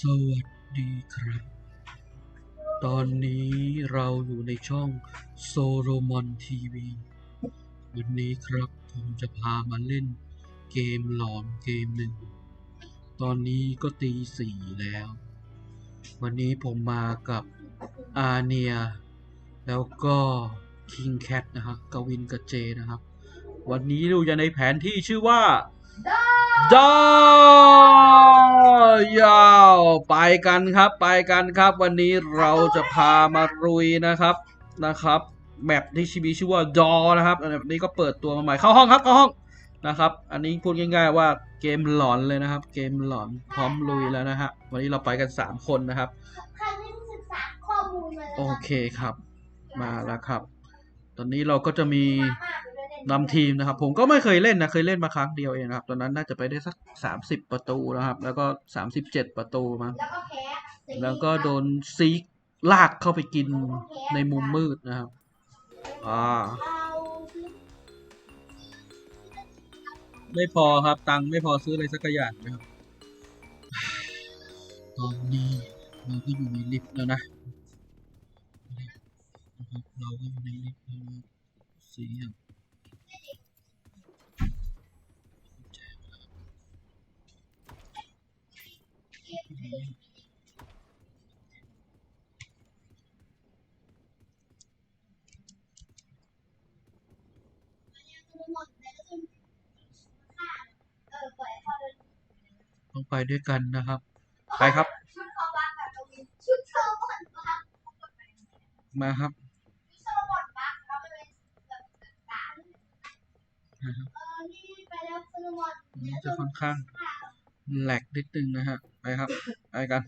สวัสดีครับ ตอนนี้เราอยู่ในช่องโซโลมอนทีวี วันนี้ครับผมจะพามาเล่นเกมหลอนเกมหนึ่ง ตอนนี้ก็ตีสี่แล้ว วันนี้ผมมากับอาเนีย แล้วก็คิงแคทนะครับกวินกับเจนะครับ วันนี้เราจะในแผนที่ชื่อว่า ดอยาวไปกันครับไปกันครับ วันนี้เราจะพามารุยนะครับนะครับแมปที่ชีบีชื่อว่าดอนะครับอันนี้ก็เปิดตัวมาใหม่เข้าห้องครับเข้าห้องนะครับ อันนี้พูดง่ายๆว่าเกมหลอนเลยนะครับ เกมหลอนพร้อมลุยแล้วนะฮะวันนี้เราไปกัน 3 คนนะครับใครไม่ได้ศึกษาข้อมูลมาแล้วโอเคครับ มาแล้วครับ ตอนนี้เราก็จะมี มากๆเลยเยนำทีมนะครับ ผมก็ไม่เคยเล่นนะ เคยเล่นมาครั้งเดียวเองนะครับ ตอนนั้นน่าจะไปได้สัก30ประตูนะครับ แล้วก็37ประตูมั้งแล้วก็แพ้สี่แล้วก็โดนซีกลากเข้าไปกินในมุมมืดนะครับ อ่าเอาซื้อไม่พอครับ ตังค์ไม่พอซื้ออะไรสักอย่างนะครับ ตอนนี้เราก็อยู่ในลิฟต์แล้วนะนะครับเราก็อยู่ในลิฟต์แล้วนะเสียง ต้องไปด้วยกันนะครับ ไปครับชุดคอบักแบบตรงนี้ชุดเชอร์บอนบักมาครับชุดเชอร์บอนบักเราไปเป็นแบบต่างนะครับเออนี่ไปแล้วเชอร์บอนอันนี้จะค่อนข้างแหลกนิดนึงนะฮะไป ครับไปกัน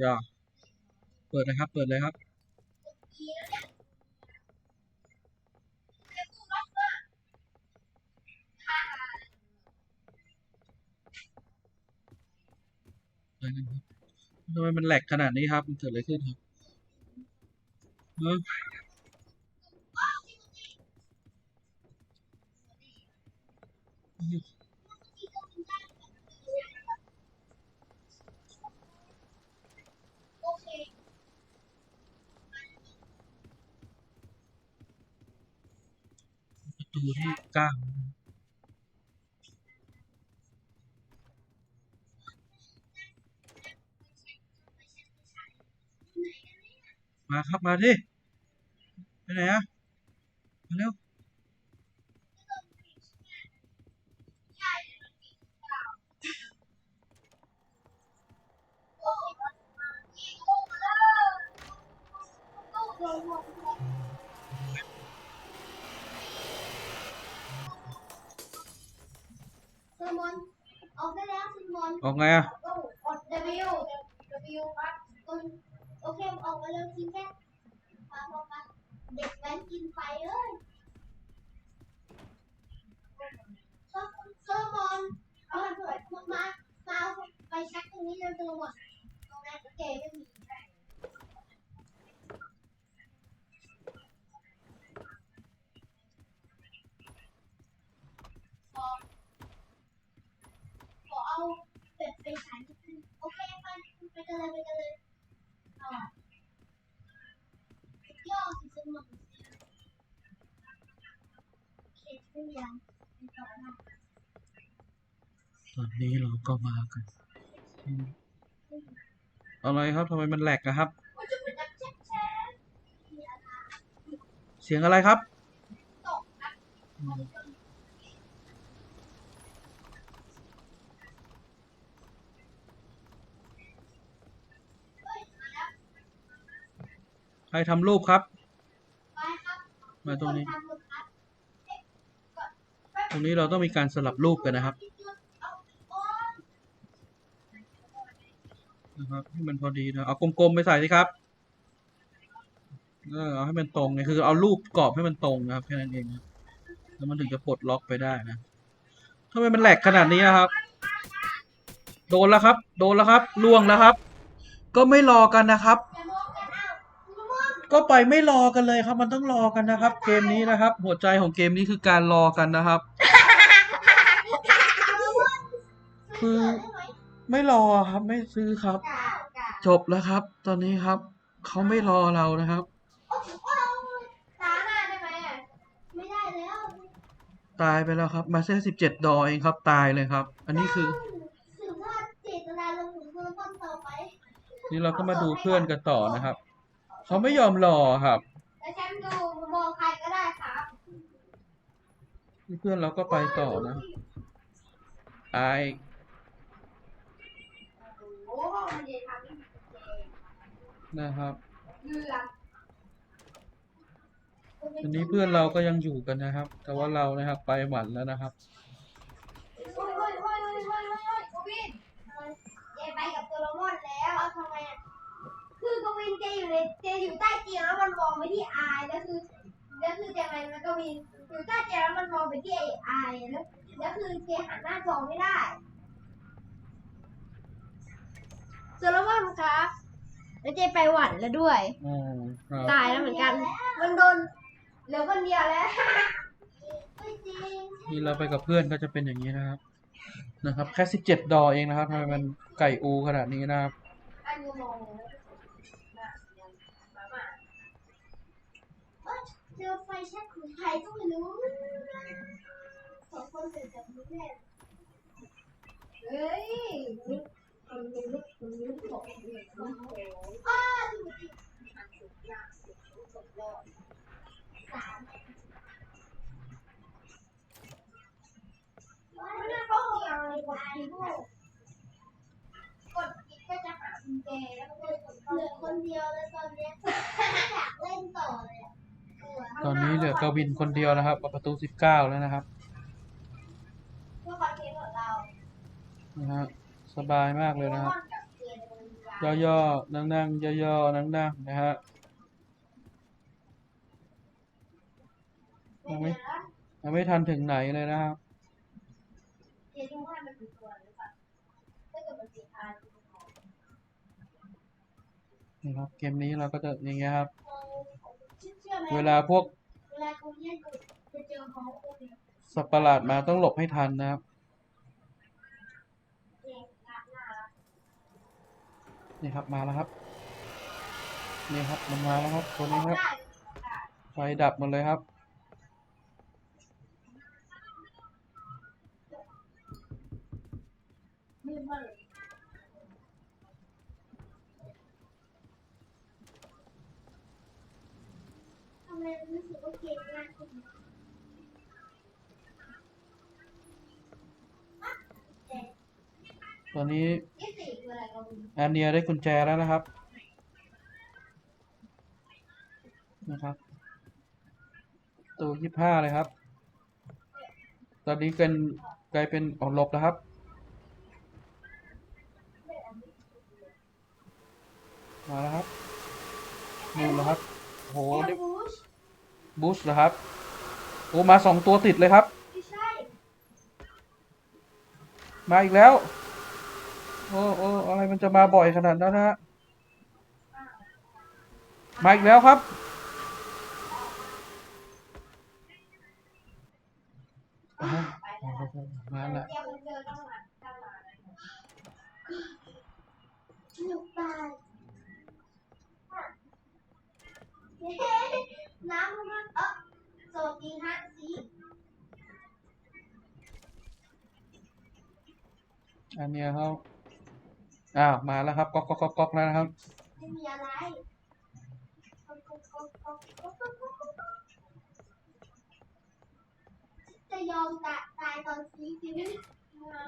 อย่าเปิดนะครับ เปิดเลยครับอีแล้วเนี่ยไอ้กูล็อกเกอร์ฮ่าฮ่าไปกันครับทำไมมันแหลกขนาดนี้ครับ มันเกิดอะไรขึ้นครับเอ้าประตู ที่เก้าม ซิมอน ออกไงอะ ก็กด W W ครับตรงโอเคออกมาเร็วทีแค่มาบอกมาเด็กแว้นกินไฟเลยเซอร์เซอร์บอลเอาเถิดมามามาเอาไปเช็คตรงนี้เร็วๆหมดตรงนั้นเกไม่มีขอขอเอาเป็ดไปขายนิดนึงโอเคไปไป กันเลยไปกันเลยเอาอะย่อสิสมองโอเคขึ้นยังไปต่อนะตอนนี้เราก็มากันที่อะไรครับทำไมมันแหลกอะครับมันจะเป็นแบบแช็คแช็คมีอะไรเสียงอะไรครับ ตกครับมันก็ ใครทำรูปครับ มาตรงนี้ ตรงนี้เราต้องมีการสลับรูปกันนะครับ นะครับให้มันพอดีนะ เอากลมๆไปใส่สิครับ เออเอาให้มันตรงไงคือเอารูปกรอบให้มันตรงนะครับแค่นั้นเองนะแล้วมันถึงจะปลดล็อกไปได้นะทำไมมันแหลกขนาดนี้อะครับ โดนแล้วครับ โดนแล้วครับ ล่วงแล้วครับ ก็ไม่รอกันนะครับ ก็ไปไม่รอกันเลยครับ มันต้องรอกันนะครับ เกมนี้นะครับ หัวใจของเกมนี้คือการรอกันนะครับ คือได้ไหมไม่รอครับ ไม่ซื้อครับกาดกาดจบแล้วครับ ตอนนี้ครับเขาไม่รอเรานะครับโอ้โหตาหน้าได้ไหมอะไม่ได้แล้วตายไปแล้วครับ มาเซ่สิบเจ็ดดอเองครับ ตายเลยครับ อันนี้คือสืบทอดเจตนาลงถึงเมืองต้นต่อไปนี่เราก็มาดูเพื่อนกันต่อนะครับ เขาไม่ยอมรอครับแล้วฉันดูมองใครก็ได้ครับนี่เพื่อนเราก็ไปต่อนะตายโอ้โหมันจะทำให้เจนะครับเลือดทีนี้เพื่อนเราก็ยังอยู่กันนะครับ แต่ว่าเรานะครับไปหวันแล้วนะครับโอ้ยโอ้ยโอ้ยโอ้ยโอ้ยโอ้ยโอ้ยกวินเจไปกับโซโลมอนแล้วเอาทำไมอะ คือกวินเจอยู่ในเจอยู่ใต้เตียงแล้วมันมองไปที่อายแล้วคือแล้วคือเจมันมันกวินอยู่ใต้เตียงแล้วมันมองไปที่ไอ้อายแล้วแล้วคือเจหันหน้าจอไม่ได้โซโลมอนครับ แล้วเจไปหวันแล้วด้วยอ๋อครับตายแล้วเหมือนกัน มันโดนเหลือคนเดียวแล้วไม่จริงนี่เราไปกับเพื่อนก็จะเป็นอย่างนี้นะครับ นะครับ แค่สิบเจ็ดดอเองนะครับทำไมมันไก่อูขนาดนี้นะครับ อันยูโมเจอไช็กของใครก็ไม่รู้สองคนเสร็จจากมือแม่เฮ้ยคนนี้คนนี้บอกเลยอ้าดูดิสามไม่น่าต้องมีอะไรกว่าที่พวกกดคลิกก็จะหา กวินคนเดียวนะครับประตูสิบเก้าแล้วนะครับเพื่อคอนเทนต์ของเรานะฮะสบายมากเลยนะครับย่อๆนั่งๆย่อๆนั่งๆนะฮะยังไม่ยังไม่ทันถึงไหนเลยนะครับนี่ครับเกมนี้เราก็จะอย่างเงี้ยครับ เวลาพวก สัตว์ประหลาดมาต้องหลบให้ทันนะครับ นี่ครับมาแล้วครับ นี่ครับมันมาแล้วครับตัวนี้ครับ ไฟดับหมดเลยครับ มือมาเลยทำไมรู้สึกว่าเกมง่ายขึ้น ตอนนี้ ยี่สิบคืออะไรก็ไม่รู้ แอ นเนียได้กุญแจแล้วนะครับ นะครับ ตัวยี่ห้าเลยครับ ตอนนี้เป็นกลายเป็นออกลบแล้วครับ มาแล้วครับนูนแล้วครับโหได้บูชบูสต์แล้วครับ โอ้มาสองตัวติดเลยครับ มาอีกแล้ว โอ้โอ้อะไรมันจะมาบ่อยขนาดนั้นนะฮะมาอีกแล้วครับ อ้าวมาแล้ว เดี๋ยวมันเจอต้องมาต้องมาสนุกตายน้ำมันเออสวัสดีฮะสี อันเนี้ยเขาอ้าว มาแล้วครับก๊อกก๊อกก๊อกก๊อกแล้ว นะครับ ไม่มีอะไรจะยอมตายตายตอนสีชีวิตน้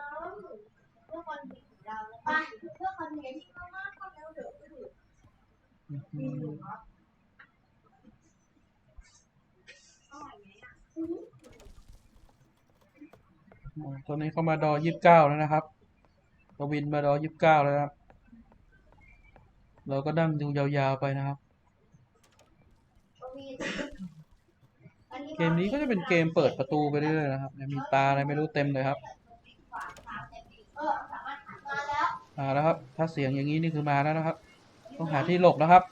ำเพื่อคนดีของเราไปเพื่อคนเดียวที่เขามากเขาแล้วเดือดเดือดอืมตอนนี้เขามาดอยี่สิบเก้าแล้วนะครับกวินมาดอยี่สิบเก้าแล้วนะครับ เราก็นั่งดูยาวๆไปนะครับ เกมนี้ก็จะเป็นเกมเปิดประตูไปเรื่อยๆนะครับมีปลาอะไรไม่รู้เต็มเลยครับมาแล้วครับ ถ้าเสียงอย่างนี้นี่คือมาแล้วนะครับ ต้องหาที่หลบนะครับ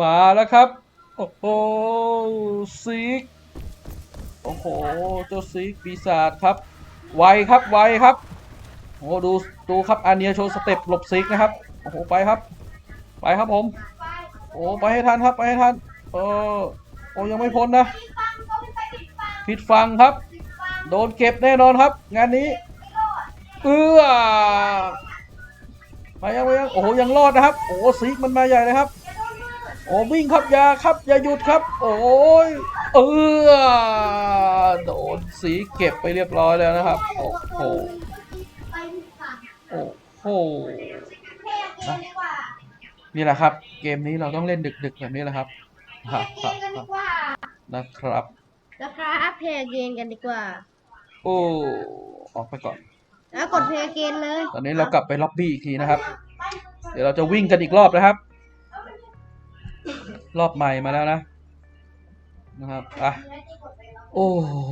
มาแล้วครับ โอ้โหซิกโอ้โอ้โหเจ้าซีกปีศาจครับ ไวครับไวครับ โอ้ดูดูครับอาเนียโชว์สเต็ปหลบซิกนะครับโอ้โหไปครับ ไปครับผม โอ้ไปให้ทันครับไปให้ทันเออโอ้ยังไม่พ้นนะ ผิดฟังครับ โดนเก็บแน่นอนครับ งานนี้ เอื้อไปยังไปยังโอ้โหยังรอดนะครับ โอ้ซีกมันมาใหญ่เลยครับ โอ้วิ่งครับอย่าครับอย่าหยุดครับ โอ้ยเออโดนสีเก็บไปเรียบร้อยแล้วนะครับ โอ้โห โอ้โหแพ้เกมดีกว่านี่แหละครับ เกมนี้เราต้องเล่นดึกๆแบบนี้แหละครับแพ้เกมกันดีกว่านะครับนะครับเพย์เกมกันดีกว่า โอ้ออกไปก่อน แล้วกดเพย์เกมเลย ตอนนี้เรากลับไปล็อบบี้อีกทีนะครับ เดี๋ยวเราจะวิ่งกันอีกรอบนะครับ รอบใหม่มาแล้วนะ นะครับอะโอ้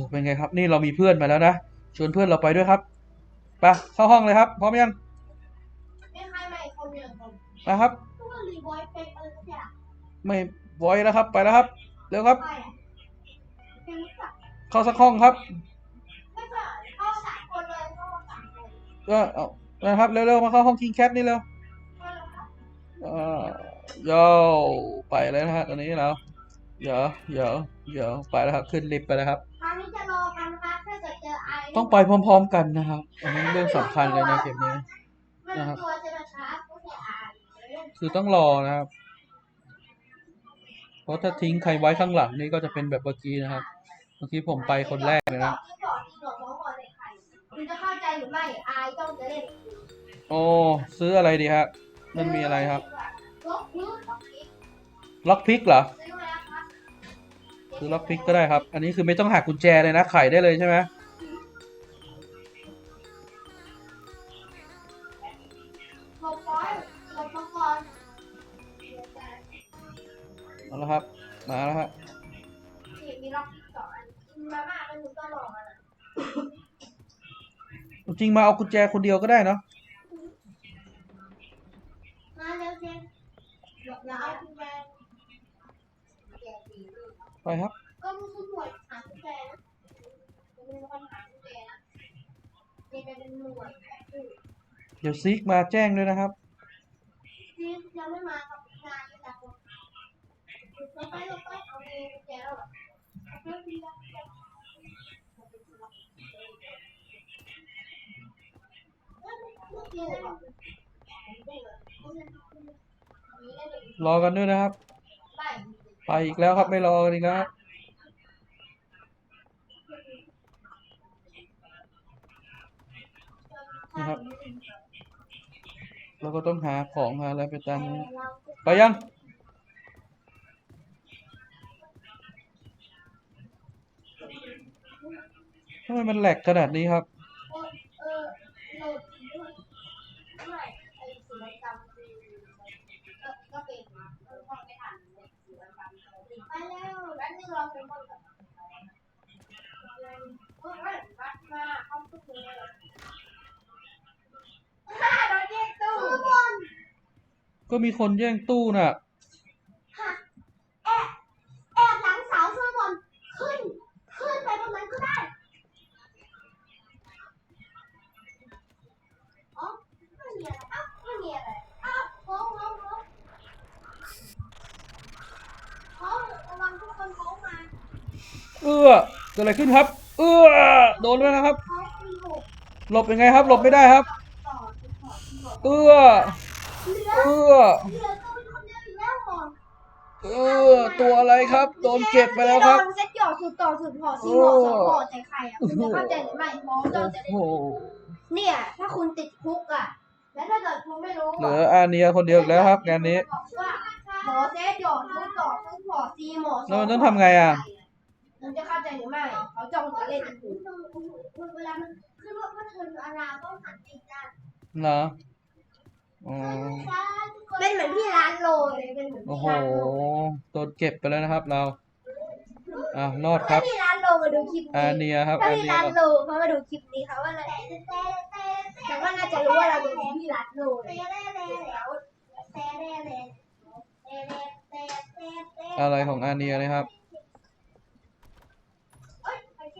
เป็นไงครับ นี่เรามีเพื่อนมาแล้วนะชวนเพื่อนเราไปด้วยครับ ไปเข้าห้องเลยครับ พร้อมยังไม่ใครใหม่คนเดียวผมไปครับทุกคนรีบอยเป็นอะไรสักอย่างไม่ไว้แล้วครับ ไปแล้วครับ เร็วครับ ไปอะเป็นรือเปล่าเข้าสักห้องครับไม่เปล่าเข้าสามคนเลยเข้าสามคนก็เอานะครับเร็วๆมาเข้าห้องคิงแคทนี่เร็วเข้าแล้วครับเอ่อยาวไปแล้วนะฮะตอนนี้แล้วเดี๋ยวเดี๋ยวเดี๋ยวไปแล้วครับ ขึ้นลิฟต์ไปแล้วครับ คราวนี้จะถ้าเกิดเจอไอ ต้องไปพร้อม ๆ กันนะครับ อันนี้เรื่องสำคัญเลยนะเกมนี้ไม่รู้ตัวจะมาช้าก็แค่ไอคือต้องรอนะครับ เพราะถ้าทิ้งใครไว้ข้างหลังนี่ก็จะเป็นแบบเมื่อกี้นะครับ เมื่อกี้ผมไปคนแรกเลยนะครคุณจะเข้าใจหรือไม่ไอต้องจะเล่นโอ้ซื้ออะไรดีครับมันมีอะไรครับ ล็อกพลิกล็อกพิกเหรอซื้อมาแล้วครับซื้อล็อกพิกก็ได้ครับ อันนี้คือไม่ต้องหักกุญแจเลยนะ ไขได้เลยใช่ไหม หลบร้อยหลบมังกรเอาละครับ มาแล้วครับนี่มีล็อกพิกสองอันมาม่าเป็นหนูต้องลองอะนะจริงมาเอากุญแจคนเดียวก็ได้เนาะมาเร็วเจนแล้วเอากุญแจไปครับ ก็มึงคือหน่วยหากุญแจนะมึงเป็นคนหากุญแจนะนี่เป็นหน่วยแบบคือ เดี๋ยวซิกมาแจ้งด้วยนะครับที่ยังไม่มาครับงานอยู่แต่คนเราไปเราไปเอาเงกุญแจแล้วรอกันด้วยนะครับ ไปอีกแล้วครับไม่รอกันอีกแล้วครับนะครับ เราก็ต้องหาของหาอะไรไปตามนี้ไปยังทำไมมันแหลกขนาดนี้ครับเก็มีคนแย่งตู้น่ะค่ะแอบแอบหลังเสาช่วยบอลขึ้น ขึ้นไปตรงนั้นก็ได้อ๋อไม่มีอะไรอ้าวไม่มีอะไรอ้าวโค้งโค้งโค้งโค้งระวังทุกคนโค้งมาเอื้อเกิดอะไรขึ้นครับ เอื้อโดนแล้วนะครับโค้งมีหกหลบยังไงครับ หลบไม่ได้ครับ ต่อต่อต่อ เอื้อเหลือเอื้อ เหลือตัวเป็นคนเดียวอีกแล้วเหรอเอื้อตัวอะไรครับ โดนเก็บไปแล้วครับโดนเซ็ตหยอดสุดต่อสุดหอซีหอสองหอใจใครอะคุณจะเข้าใจหรือไม่เพราะเราจะได้โอ้โหเนี่ย ถ้าคุณติดคุกอะ แล้วถ้าเกิดคุณไม่รู้เหลืออาเนียคนเดียวอีกแล้วครับงานนี้ว่าหมอเซฟหยอดทุกต่อทุกหอซีหมอแล้วมันต้องทำไงอะมันจะเข้าใจหรือไม่เขาจ้องจะเล่นคุณเวลามันขึ้นว่าว่าเธออาราต้องหันติดกันเหรอ อ๋อเป็นเหมือนพี่ร้านโลเลยเป็นเหมือนโอ้พี่โหร้านโลโดนเก็บไปแล้วนะครับ เราอะรอดคถ้ารับพี่ร้านโลมาดูคลิปอานี้เนียครับถ้าอาพี่เนียร้านโลเขามาดูคลิปนี้เขาว่าอะไรแต่ว่าน่าจะรู้ว่าเราเป็นพี่ร้านโลเลยอะไรของอาเนียนะครับเอ้ยไปเจ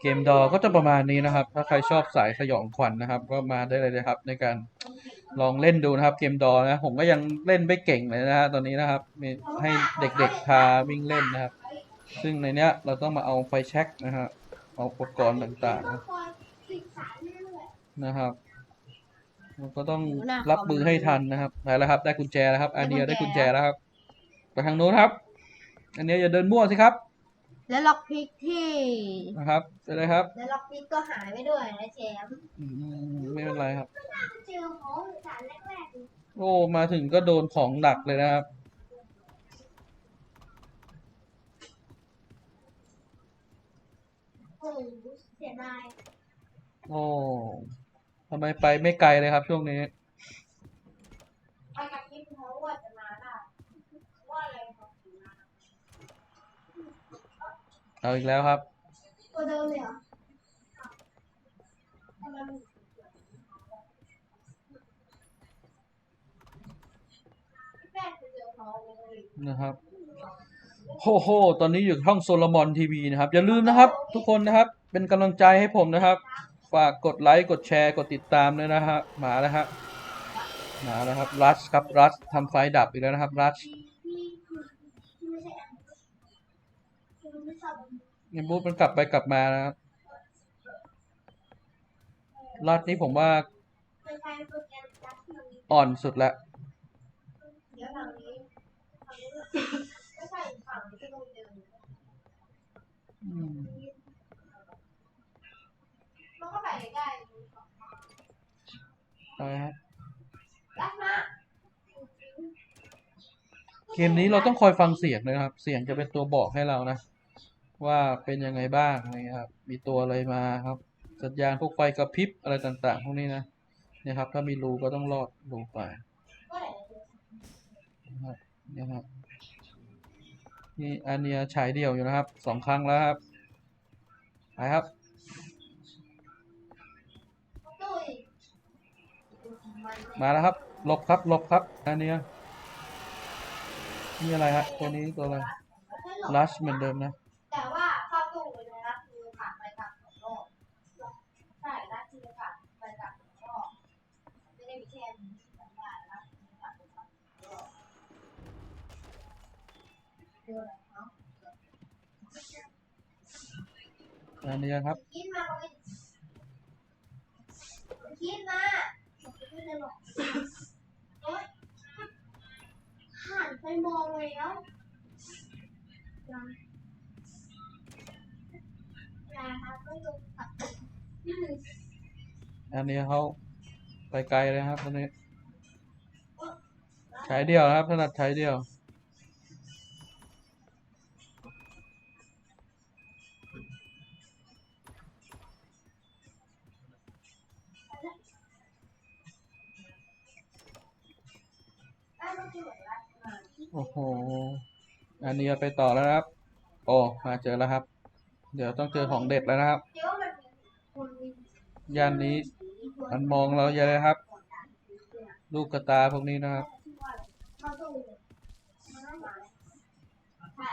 เกมดอก็จะประมาณนี้นะครับ ถ้าใครชอบสายสยองขวัญนะครับ ก็มาได้เลยนะครับ ในการ ลองเล่นดูนะครับเกมดอนะ ผมก็ยังเล่นไม่เก่งเลยนะฮะตอนนี้นะครับมีให้เด็กๆพาวิ่งเล่นนะครับ ซึ่งในเนี้ยเราต้องมาเอาไฟแช็กนะฮะเอาอุปกรณ์ต่างๆนะครับนะครับเราก็ต้องรับมือให้ทันนะครับได้แล้วครับ ได้กุญแจแล้วครับอันเดียได้กุญแจแล้วครับไปทางโน้นครับ อันเดียอย่าเดินมั่วสิครับ แล้วล็อกพิกที่นะครับไปเลยครับแล้วล็อกพิกก็หายไปด้วยนะแชมป์อืมไม่เป็นไรครับ เจอของสารแรกๆเลยโอ้มาถึงก็โดนของดักเลยนะครับโอ้โหเสียดาย โอ้ทำไมไปไม่ไกลเลยครับช่วงนี้ ไปกับพิกเขาว่าจะมาได้ว่าอะไรของถึงมา เอาอีกแล้วครับตัวเดิมเลยเหรอทำไมมันพี่แป้งไปเจอเขาเลยนะครับโอ้โห ตอนนี้อยู่ช่องโซโลมอนทีวีนะครับ อย่าลืมนะครับ ทุกคนนะครับ เป็นกำลังใจให้ผมนะครับ ฝากกดไลค์ กดแชร์ กดติดตามด้วยนะฮะ มาแล้วฮะ มาแล้วครับ รัชครับ รัชทำไฟดับอีกแล้วนะครับ รัช ที่ที่ที่ไม่ใช่แอมคือไม่ชอบ เงินบูธมันกลับไปกลับมานะครับรัชนี่ผมว่า อ่อนสุดแล้วเดี๋ยวฝั่งนี้ฝั่งนี้ไม่ใช่ฝั่งที่ตรงเดิมอืมมันก็ไปได้ไปครับรัดมาเกมนี้เราต้องคอยฟังเสียงนะครับ เสียงจะเป็นตัวบอกให้เรานะ ว่าเป็นยังไงบ้างอะครับ มีตัวอะไรมาครับ สัญญาณพวกไฟกระพริบอะไรต่างๆ พวกนี้นะเนี่ยครับ ถ้ามีรูก็ต้องลอดรูไปนะครับนี่ครับนี่อันเนี้ยฉายเดี่ยวอยู่นะครับสองครั้งแล้วครับไปครับมาแล้วครับหลบครับหลบครับอันเนี้ยนี่อะไรฮะตัวนี้ตัวอะไรลัชเหมือนเดิมนะ แต่ว่าเข้าตู้เลยนะคือผ่านไปกลับสองรอบใช่รัดคือผ่านไปกลับสองรอบไม่ได้มีแค่นี้สัญญาณนะผ่านไปกลับสองรอบ เจออะไรเนาะอันเนี้ยครับคิดมาเลยคิดมาไม่ได้หรอกโอ๊ยหันไปมองเลยแล้วยังยังครับไม่ตรงกับอันนี้เขาไปไกลเลยครับตัวนี้ฉายเดี่ยวนะครับถนัดฉายเดี่ยว โอ้โห อันนี้ไปต่อแล้วนะครับ โอ้มาเจอแล้วครับ เดี๋ยวต้องเจอของเด็ดแล้วนะครับเดี๋ยวมันมีคนมีย่านนี้ มันมองเราเยอะเลยครับ ลูกกระตาพวกนี้นะครับเข้าตู้เลยมันไม่มาเลยใช่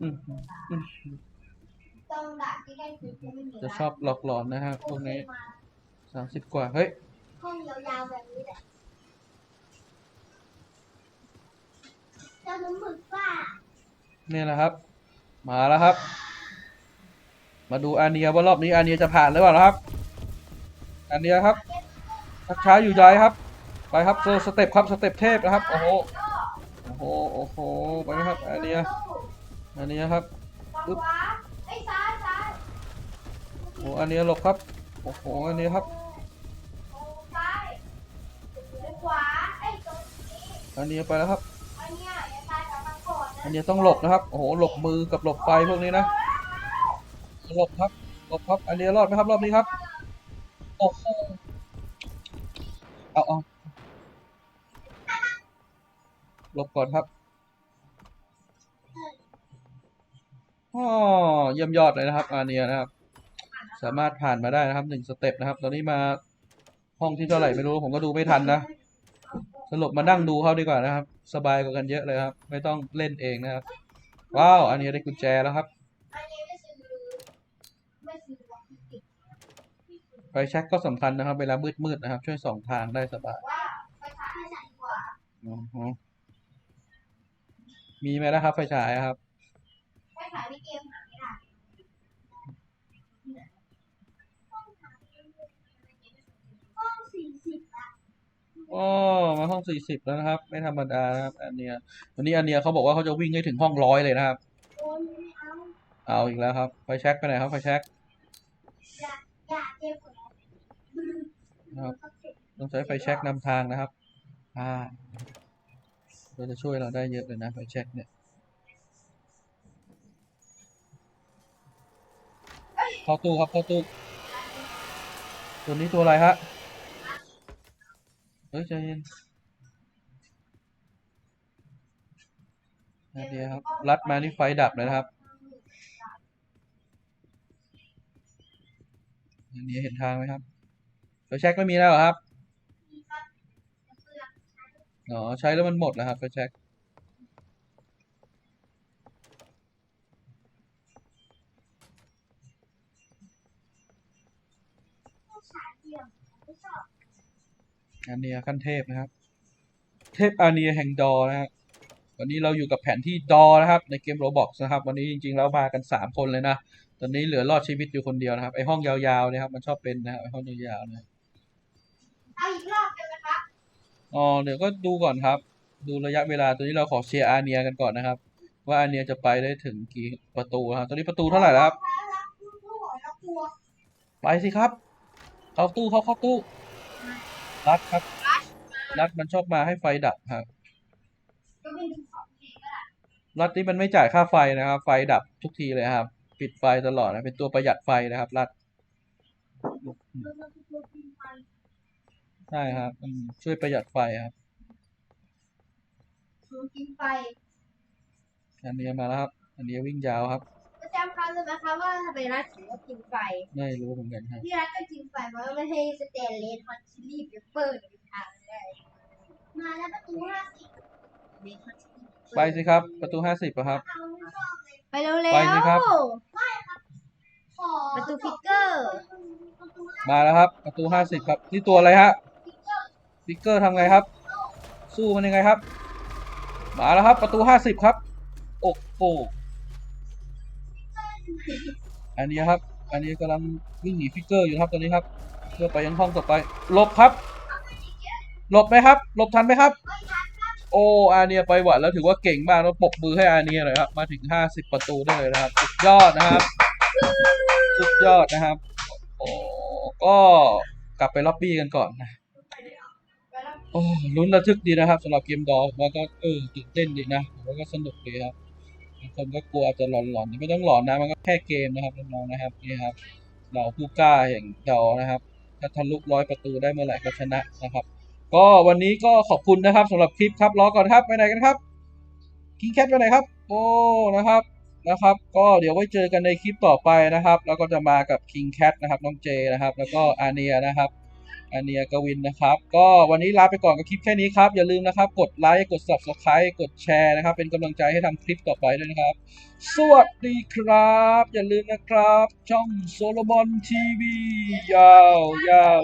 อืมอืมตรงด่านที่ใกล้คือจะไม่มีจะชอบหลอกหลอนนะครับพวกนี้มาสามสิบกว่า เฮ้ย ห้องยาวๆแบบนี้แหละเจะมันหมึกป้าเนี่แหละครับ มาแล้วครับ มาดูอาเนียว่ารอบนี้อาเนียจะผ่านหรือเปล่านะครับอาเนียครับชักช้าอยู่ใจครับ ไปครับเจอสเต็ปครับสเต็ปเทพนะครับ โอ้โหโอ้โหโอ้โหไปครับอาเนียอาเนียครับฝั่งขวาไอ้ยซ้ายซ้ายโอ้อาเนียหลบครับโอ้โหอาเนียครับ อาเนียไปแล้วครับไอ้เนี่ยอย่าซ้ายกับมันก่อนนะอาเนียต้องหลบนะครับ โอ้โห หลบมือกับหลบไฟพวกนี้นะ หลบครับ หลบครับอาเนียรอดไหมครับรอบนี้ครับ โอ้โห เอาเอาหลบก่อนครับอ๋อเยี่ยมยอดเลยนะครับอาเนียนะครับ สามารถผ่านมาได้นะครับหนึ่งสเต็ปนะครับ ตอนนี้มาห้องที่เท่าไหร่ไม่รู้ผมก็ดูไม่ทันนะ สรุปมานั่งดูเขาดีกว่านะครับ สบายกว่ากันเยอะเลยครับ ไม่ต้องเล่นเองนะครับ ว้าว อันนี้ได้กุญแจแล้วครับ ไฟแช็กก็สำคัญนะครับ เวลามืดๆนะครับ ช่วยส่องทางได้สบายมีไหมนะครับ ไฟฉายครับไปขายในเกมหาไม่ได้ห้องสี่สิบอะ อ๋อมาห้องสี่สิบแล้วนะครับ ไม่ธรรมดานะครับอันเนี้ยวันนี้อันเนี้ยเขาบอกว่าเขาจะวิ่งให้ถึงห้องร้อยเลยนะครับโอนไม่เอาเอาอีกแล้วครับไฟแช็กไปไหนครับไฟแช็กอยากอยากเจ็บกว่านั้นนะครับต้องใช้ไฟแช็กนำทางนะครับ อ่าก็จะช่วยเราได้เยอะเลยนะไฟแช็กเนี่ยเข้าตู้ครับเข้าตู้ตัวนี้ตัวอะไรฮะ เฮ้ยใจเย็นอันเดียวครับ รัดมาที่ไฟดับเลยนะครับอันนี้เห็นทางไหมครับไฟแช็กไม่มีแล้วเหรอครับ อ๋อ ใช้แล้วมันหมดแล้วครับไฟแช็ก อาเนียขั้นเทพนะครับ เทพอาเนียแห่งดอนะครับวันนี้เราอยู่กับแผนที่ดอนะครับ ในเกมโรบอกนะครับ วันนี้จริงๆแล้วมากันสามคนเลยนะ ตอนนี้เหลือรอดชีวิตอยู่คนเดียวนะครับไอห้องยาวๆเนะครับ มันชอบเป็นนะครับไอห้องยาวๆนะเอาอีกรอบเดียวนะครับอ๋อเดี๋ยวก็ดูก่อนครับ ดูระยะเวลาตัวนี้เราขอเชียร์อาเนียกันก่อนนะครับ ว่าอาเนียจะไปได้ถึงกี่ประตูนะครับตอนนี้ประตูเท่าไหร่แล้วครับผู้บอกแล้วกลัวไปสิครับ เข้าตู้เข้าเข้าตู้ รัดครับ รัดมันชอบมาให้ไฟดับครับก็เป็นสองเพลงก็ได้รัดนี้มันไม่จ่ายค่าไฟนะครับ ไฟดับทุกทีเลยครับ ปิดไฟตลอดนะเป็นตัวประหยัดไฟนะครับ รัดมันมันคือตัวกินไปใช่ครับอืมช่วยประหยัดไฟครับตัวกินไปอันนี้มาแล้วครับ อันนี้วิ่งยาวครับประ จำคำเลยนะคะว่าทำไมรัฐถึงว่ากินไฟไม่รู้เหมือนกันครับ ที่รัฐก็กินไฟเพราะว่าไม่ให้สเตนเลสฮอตชิลลี่เปเปอร์อยู่ทางได้มาแล้วประตูห้าสิบไปสิครับ ประตูห้าสิบครับ ไปเร็วๆไปสิครับ ประตูฟิกเกอร์ มาแล้วครับ ประตูห้าสิบครับ นี่ตัวอะไรฮะฟิกเกอร์ทำไงครับ สู้มันยังไงครับ มาแล้วครับ ประตูห้าสิบครับ โอ้โห อันนี้ครับ อันนี้กำลังวิ่งหนีฟิกเกอร์อยู่ครับตอนนี้ครับ เพื่อไปยังห้องต่อไปหลบครับ หลบไหมครับ หลบทันไหมครับ โอ้อาเนียไปหวัดแล้วถือว่าเก่งมากแล้วปรบมือให้อาเนียเลยครับ มาถึงห้าสิบประตูได้เลยนะครับ สุดยอดนะครับ สุดยอดนะครับ โอ้ก็กลับไปล็อบบี้กันก่อนนะโอ้ลุ้นระทึกดีนะครับสำหรับเกมดอลแล้วก็เออตื่นเต้นดีนะแล้วก็สนุกดีครับ คนก็กลัวจะหลอนๆแต่ไม่ต้องหลอนนะมันก็แค่เกมนะครับน้องๆนะครับนี่ครับเราผู้กล้าอย่างดอนะครับ ถ้าทะลุร้อยประตูได้เมื่อไหร่ก็ชนะนะครับ ก็วันนี้ก็ขอบคุณนะครับสำหรับคลิปครับรอก่อนครับไปไหนกันครับคิงแคทไปไหนครับ โอ้นะครับนะครับ ก็เดี๋ยวไว้เจอกันในคลิปต่อไปนะครับ แล้วก็จะมากับ King Cat นะครับน้องเจนะครับ แล้วก็อาเนียนะครับ อาเนียกวินนะครับ ก็วันนี้ลาไปก่อนกับคลิปแค่นี้ครับ อย่าลืมนะครับ กดไลค์กด subscribe กดแชร์นะครับ เป็นกำลังใจให้ทำคลิปต่อไปด้วยนะครับ สวัสดีครับ อย่าลืมนะครับ ช่องโซโลมอนทีวียาวยาว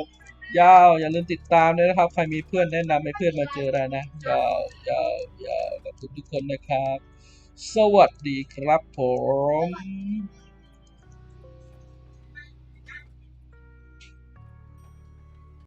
ยาวอย่าลืมติดตามด้วยนะครับ ใครมีเพื่อนแนะนำให้เพื่อนมาเจอได้นะยาวยาวยาวขอบคุณทุกคนนะครับ สวัสดีครับผม